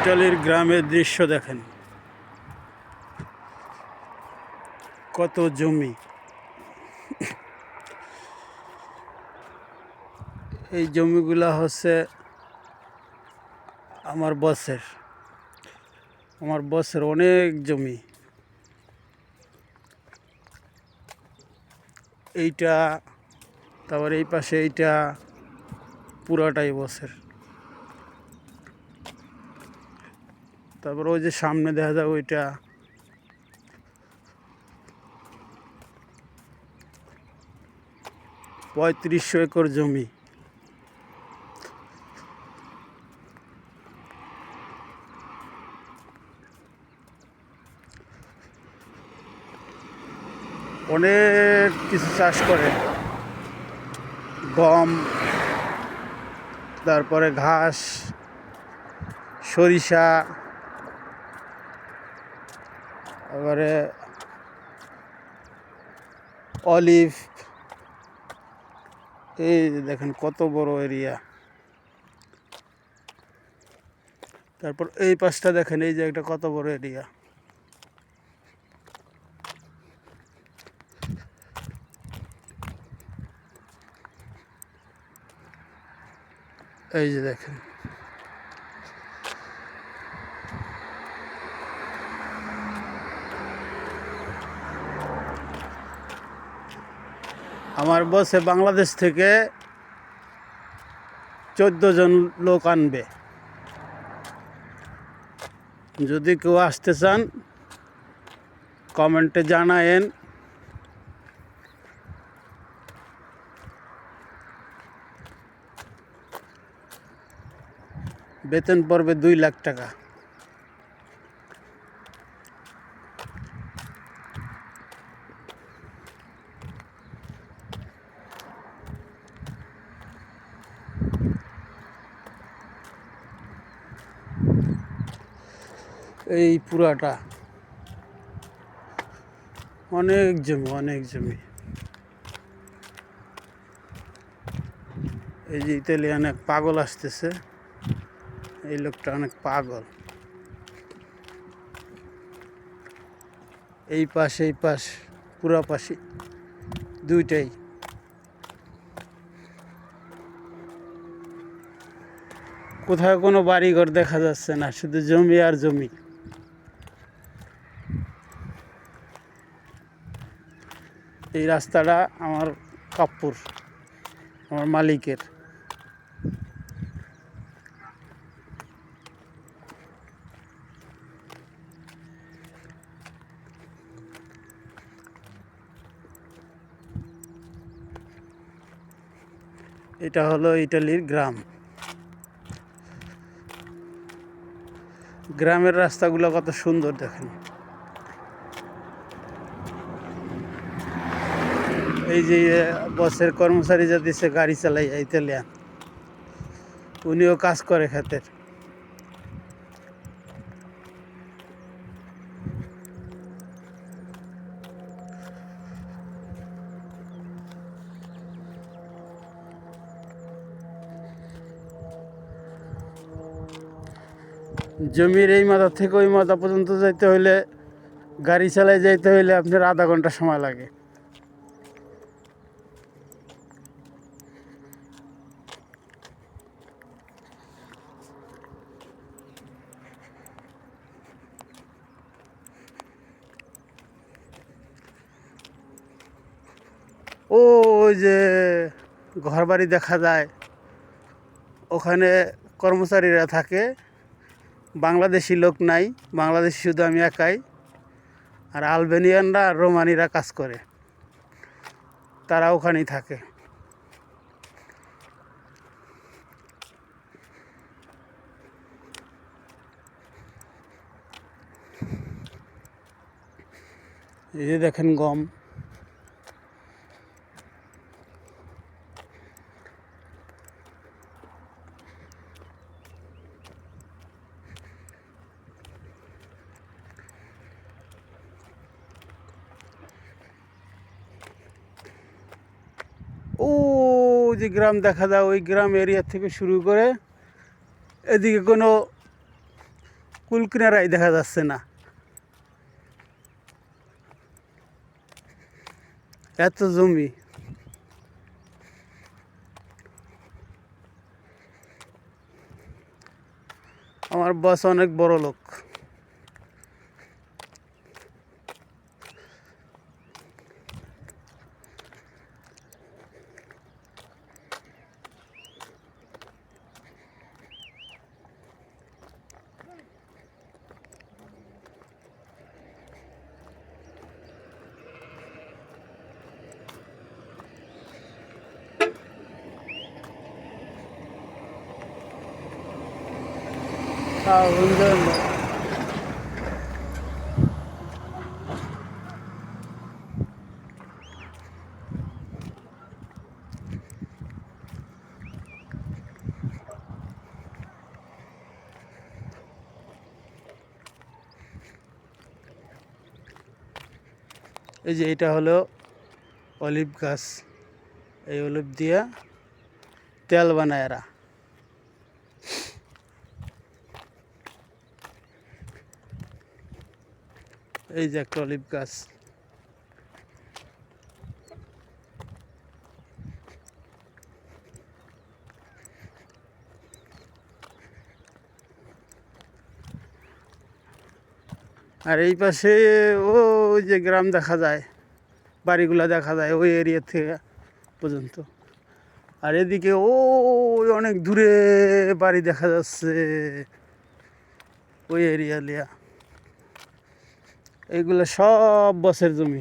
ইটালির গ্রামের দৃশ্য দেখেন। কত জমি। এই জমিগুলা হচ্ছে আমার বসের। আমার বসের অনেক জমি। এইটা, তারপর এই পাশে এইটা, পুরাটাই বসের। তারপর ওই যে সামনে দেখা যায় ওইটা। পঁয়ত্রিশশো একর জমি। অনেক কিছু চাষ করে। গম, তারপরে ঘাস, সরিষা। এবারে অলিভ, এই যে দেখেন কত বড় এরিয়া। তারপর এই পাশটা দেখেন, এই যে একটা কত বড় এরিয়া। এই যে দেখেন। আমার বসে বাংলাদেশ থেকে চোদ্দ জন লোক আনবে। যদি কেউ আসতে চান, কমেন্টে জানায়েন। বেতন পড়বে দুই লাখ টাকা। এই পুরাটা। অনেক জমি অনেক জমি। এই যে ইতালিয়ান এক পাগল আসতেছে। এই লোকটা অনেক পাগল। এই পাশ এই পাশ, পুরা পাশে দুইটাই। কোথাও কোনো বাড়িঘর দেখা যাচ্ছে না, শুধু জমি আর জমি। এই রাস্তাটা আমার কাপ্পুর, আমার মালিকের। এটা হলো ইটালির গ্রাম। গ্রামের রাস্তাগুলো কত সুন্দর দেখেন। এই যে বসের কর্মচারী যা দিছে গাড়ি চালাই ইতালিয়ান উনিও কাজ করে খাতের। জমির এই মাথা থেকে ওই মাথা পর্যন্ত যাইতে হইলে, গাড়ি চালাই যাইতে হইলে আপনার আধা ঘণ্টা সময় লাগে ও ওই যে ঘর বাড়ি দেখা যায়, ওখানে কর্মচারীরা থাকে। বাংলাদেশি লোক নাই, বাংলাদেশি শুধু আমি একাই। আর আলবেনিয়ানরা আর রোমানিরা কাজ করে। তারা ওখানেই থাকে। এই যে দেখেন গম ও যে গ্রাম দেখা যায়, ওই গ্রাম এরিয়া থেকে শুরু করে এদিকে কোনো কুল কিনারাই দেখা যাচ্ছে না। এত জমি। আমার বাস অনেক বড় লোক। এই যে এটা হলো অলিভ গাছ। এই অলিভ দিয়া তেল বানায় এরা। এই যে একটা অলিভ গাছ। আর এই পাশে ওই যে গ্রাম দেখা যায়, বাড়িগুলো দেখা যায় ওই এরিয়া থেকে পর্যন্ত। আর এদিকে ওই অনেক দূরে বাড়ি দেখা যাচ্ছে, ওই এরিয়া লিয়া। এইগুলো সব বসের জমি।